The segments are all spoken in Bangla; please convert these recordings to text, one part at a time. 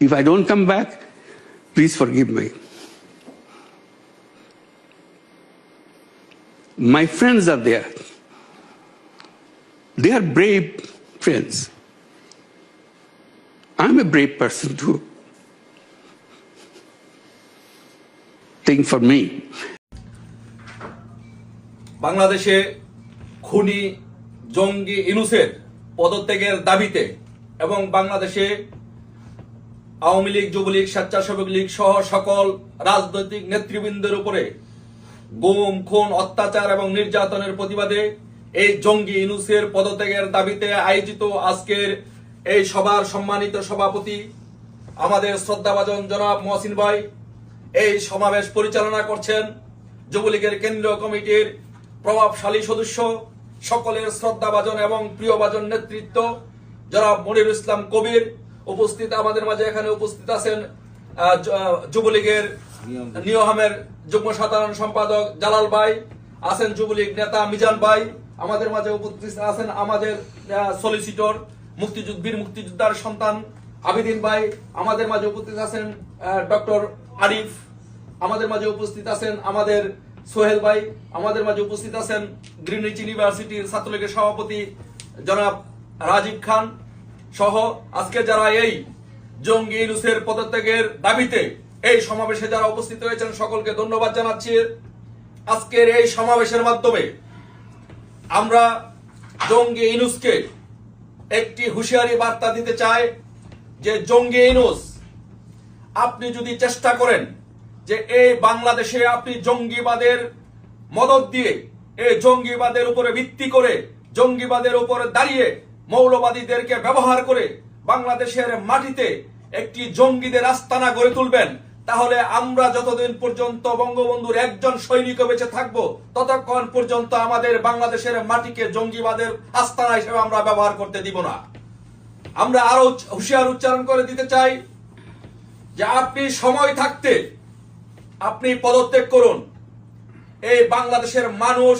If I don't come back, please forgive me. My friends are there. They are brave friends. I'm a brave person too. Think for me. বাংলাদেশে খুনি জঙ্গি ইনুসের পদত্যাগের দাবিতে এবং বাংলাদেশে আওয়ামী লীগ, যুবলীগ, স্বেচ্ছাসেবক লীগ সহ সকল রাজনৈতিক নেতৃবৃন্দের উপরে গুম, খুন, অত্যাচার এবং নির্যাতনের প্রতিবাদে এই জঙ্গি ইনুসের পদত্যাগের দাবিতে আয়োজিত আজকের এই সভার সম্মানিত সভাপতি আমাদের শ্রদ্ধাভাজন জনাব মহসিন ভাই। এই সমাবেশ পরিচালনা করছেন যুবলীগের কেন্দ্রীয় কমিটির প্রভাবশালী সদস্য, সকলের শ্রদ্ধাভাজন এবং প্রিয়ভাজন নেতৃত্ব জনাব মনিরুল ইসলাম কবির। উপস্থিত আমাদের মাঝে এখানে উপস্থিত আছেন যুবলীগের নিয়মের যুগ্ম সাধারণ সম্পাদক জালাল ভাই, আছেন যুবলীগ নেতা মিজান ভাই, আমাদের মাঝে উপস্থিত আছেন আমাদের সলিসিটর মুক্তিযুদ্ধ বীর মুক্তিযোদ্ধার সন্তান আবিদিন ভাই, আমাদের মাঝে উপস্থিত আছেন ডক্টর আরিফ, আমাদের মাঝে উপস্থিত আছেন আমাদের সোহেল ভাই, আমাদের মাঝে উপস্থিত আছেন গ্রিনিচ ইউনিভার্সিটির ছাত্রলীগের সভাপতি জনাব রাজীব খান সহ আজকে যারা এই জঙ্গি ইউনুসের পদত্যাগের দাবিতে এই সমাবেশে যারা উপস্থিত হয়েছেন, সকলকে ধন্যবাদ জানাচ্ছি। আজকের এই সমাবেশের মাধ্যমে আমরা জঙ্গি ইনুসকে একটি হুঁশিয়ারি বার্তা দিতে চাই যে, জঙ্গি ইনুস, আপনি যদি চেষ্টা করেন যে এই বাংলাদেশে আপনি জঙ্গিবাদের মদত দিয়ে এই জঙ্গিবাদের উপরে ভিত্তি করে জঙ্গিবাদের উপরে দাঁড়িয়ে মৌলবাদীদেরকে ব্যবহার করে বাংলাদেশের মাটিতে একটি জঙ্গিদের আস্তানা গড়ে তুলবেন, তাহলে আমরা যতদিন পর্যন্ত বঙ্গবন্ধুর একজন সৈনিক বেঁচে থাকব, ততক্ষণ পর্যন্ত আমাদের বাংলাদেশের মাটিকে জঙ্গিবাদের আস্তানা হিসেবে আমরা ব্যবহার করতে দিব না। আমরা আরও হুঁশিয়ার উচ্চারণ করে দিতে চাই যে আপনি সময় থাকতে আপনি পদত্যাগ করুন। এই বাংলাদেশের মানুষ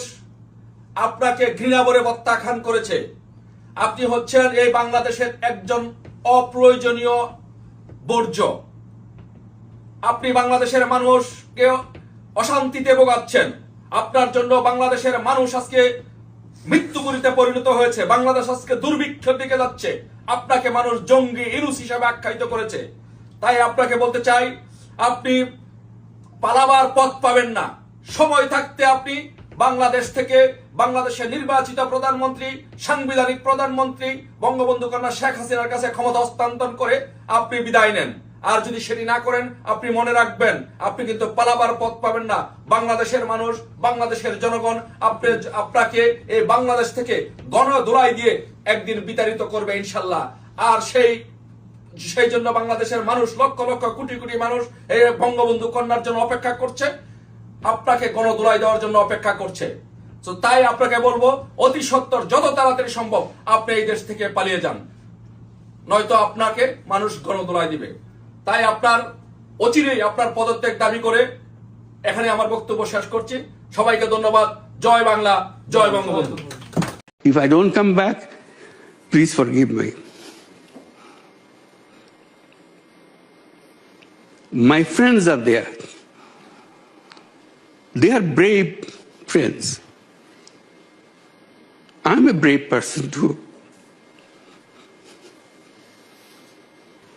আপনাকে ঘৃণা ভরে প্রত্যাখ্যান করেছে। আপনি হচ্ছেন এই বাংলাদেশের একজন অপ্রয়োজনীয় বর্জ্য। আপনি বাংলাদেশের মানুষকে অশান্তিতে ভোগাচ্ছেন। আপনার জন্য বাংলাদেশের মানুষ আজকে মৃত্যুগুলিতে পরিণত হয়েছে। বাংলাদেশ আজকে দুর্ভিক্ষের দিকে যাচ্ছে। আপনাকে মানুষ জঙ্গি ইরুস হিসেবে আখ্যায়িত করেছে। তাই আপনাকে বলতে চাই, আপনি পালাবার পথ পাবেন না। সময় থাকতে আপনি বাংলাদেশ থেকে বাংলাদেশের নির্বাচিত প্রধানমন্ত্রী, সাংবিধানিক প্রধানমন্ত্রী বঙ্গবন্ধু কন্যা শেখ হাসিনার কাছে ক্ষমতা হস্তান্তর করে আপনি বিদায় নেন। আর যদি সেটি না করেন, আপনি মনে রাখবেন, আপনি কিন্তু পালাবার পথ পাবেন না। বাংলাদেশের মানুষ, বাংলাদেশের জনগণ আপনি, আপনাকে এই বাংলাদেশ থেকে গণ দোলাই দিয়ে একদিন বিতাড়িত করবে ইনশাল্লাহ। আর সেই সেই জন্য বাংলাদেশের মানুষ লক্ষ লক্ষ কোটি কোটি মানুষ এই বঙ্গবন্ধু কন্যার জন্য অপেক্ষা করছে। আপনাকে গণদোলাই দেওয়ার জন্য অপেক্ষা করছে। তো তাই আপনাকে বলব অতি সত্তর যত তাড়াতাড়ি সম্ভব আপনি এই দেশ থেকে পালিয়ে যান। নয়তো আপনাকে মানুষ গণদোলাই দিবে। তাই আপনার অচিরেই আপনার পদত্যাগ দাবি করে এখানে আমার বক্তব্য শেষ করছি। সবাইকে ধন্যবাদ। জয় বাংলা জয় Bangabandhu. If I don't come back, please forgive me. My friends are there. They are brave friends. I'm a brave person too.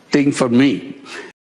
Think for me.